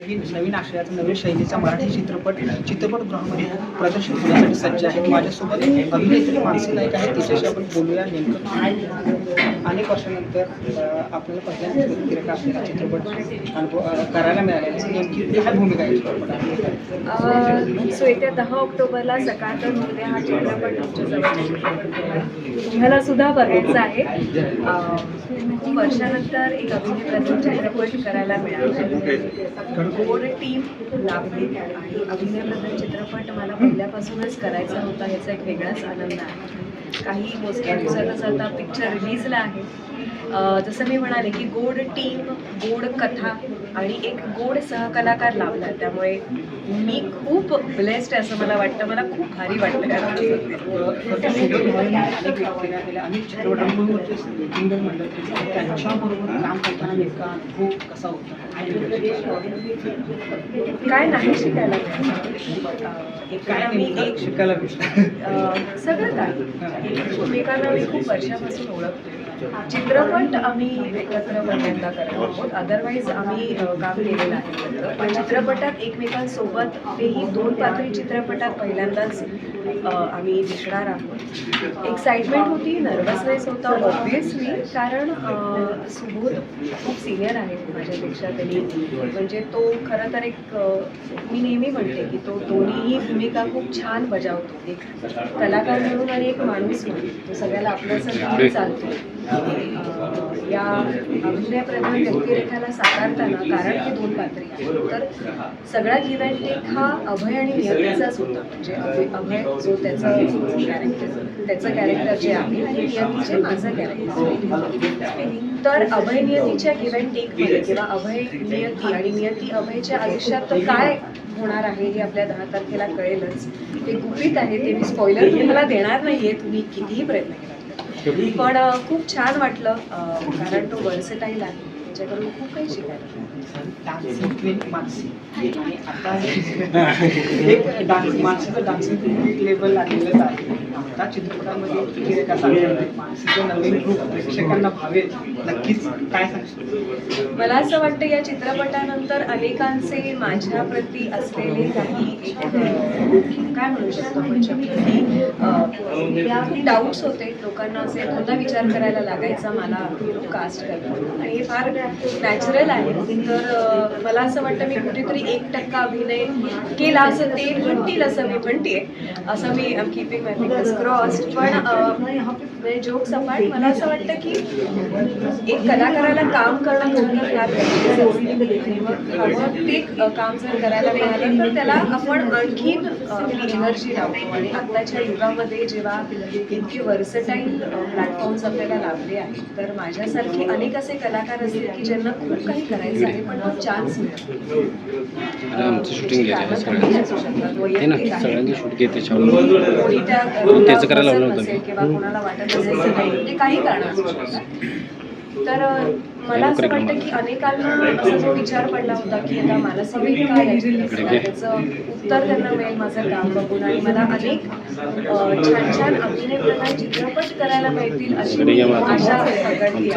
नवीन नवीन आशयाचा नवीन शैलीचा मराठी चित्रपट चित्रपटगृहामध्ये प्रदर्शित होण्यासाठी सज्ज आहेत माझ्यासोबत अभिनेत्री मानसी नाईक आहे तिच्याशी आपण बोलूया नेमकं अनेक वर्षानंतर आपल्याला पहिल्यांदा व्यक्तिरेखा असलेला चित्रपट अनुभव करायला मिळालेला नेमकी काय भूमिका आहे चित्रपटात? सो येत्या दहा ऑक्टोबरला सकाळ तर मुले हा चित्रपट तुम्हाला सुद्धा बघायचा आहे. वर्षानंतर एक अभिनेत्याचा चित्रपट करायला मिळाला. गोड टीम लाभली आणि अभिनयबद्दल चित्रपट मला पहिल्यापासूनच करायचा होता ह्याचा एक वेगळाच आनंद आहे. काही मोजक्या दिवसातच आता पिक्चर रिलीजला आहे जसं मी म्हणाले की गोड टीम गोड कथा आणि एक गोड सहकलाकार लाभला त्यामुळे मी खूप ब्लेस्ड आहे असं मला वाटतं मला खूप भारी वाटतं या काय नाही शिकायला एक काय एक शिकायला सगळं काय एकमेकांना मी खूप वर्षापासून ओळखतो चित्रपट आम्ही एकत्र पहिल्यांदा करत आहोत. अदरवाईज आम्ही काम केलेलं आहे पण चित्रपटात एकमेकांसोबत तेही दोन पातळी चित्रपटात पहिल्यांदाच आम्ही दिसणार आहोत. एक्साइटमेंट होती नर्वसनेस होता ऑब्विसली कारण सुबोध खूप सिनियर आहे माझ्यापेक्षा त्यांनी म्हणजे तो खरं तर एक मी नेहमी म्हणते की तो दोन्हीही भूमिका खूप छान बजावतो. एक कलाकार म्हणून आणि एक माणूस म्हणून. तो सगळ्याला आपल्यासारखं चालतो. या अभिनयप्रधान व्यक्तिरेखाला साकारताना कारण हे दोन पात्री आहेत. तर सगळा गिव्ह हा अभय आणि नियतीचाच होता. म्हणजे अभय अभय जो त्याचं कॅरेक्टर त्याचं कॅरेक्टर जे आहे आणि नियतीचे माझं कॅरेक्टर तर अभय नियतीच्या गिव्ह टेकमध्ये किंवा अभय नियती आणि नियती अभयच्या आयुष्यात काय होणार आहे हे आपल्या दहा तारखेला कळेलच. ते गुपित आहे ते मी स्पॉइलर तुम्हाला देणार नाहीये. तुम्ही कितीही प्रयत्न केला. पण खूप छान वाटलं कारण तो वर्सेटाईल आहे. त्याच्याकडून खूप काही शिकायला मिळालं. डान्सिंग क्वीन मानसी आणि आता एक डान्स मानसीचं डान्सिंग क्वीन लेवल लागलेलंच आहे. आता चित्रपटामध्ये मानसीचं नवीन रूप प्रेक्षकांना भावेल नक्कीच काय सांगशील? मला असं वाटतं या चित्रपटानंतर अनेकांचे माझ्या प्रती असलेले काही काय म्हणू शकतो आपण शब्द डाऊट्स होते. लोकांना असे दोनदा विचार करायला लागायचा? मला कास्ट करताना. आणि हे फार नॅचरल आहे. तर मला असं वाटतं मी कुठेतरी एक टक्का अभिनय केला असं ते म्हणतील असं मी म्हणते असं मी आम कीपिंग माय फिंगर्स क्रॉस पण म्हणजे जोक सपाट मला असं वाटतं की एक कलाकाराला काम करणं खरं फार मग ते काम जर करायला मिळालं तर त्याला आपण आणखीन एनर्जी लावतो. आणि आत्ताच्या युगामध्ये जेव्हा इतके वर्सटाईल प्लॅटफॉर्म्स आपल्याला लाभले आहेत तर माझ्यासारखे अनेक असे कलाकार असतील की ज्यांना खूप काही करायचं आहे पण तो चान्स मिळतो आमचं ना सगळ्यांची शूट घेते त्याचं करायला लावलं होतं. नसेल मी. किंवा कोणाला वाटत असेल की नाही, ते काही कारण तर मला असं वाटतं की अनेकांना असा जो विचार पडला होता की आता मानसिक काय आहे चित्रपटात, त्याचं उत्तर त्यांना मिळेल माझं काम बघून. आणि मला अनेक छान छान अभिनय प्रधान चित्रपट करायला मिळतील अशी. आशा बाळगली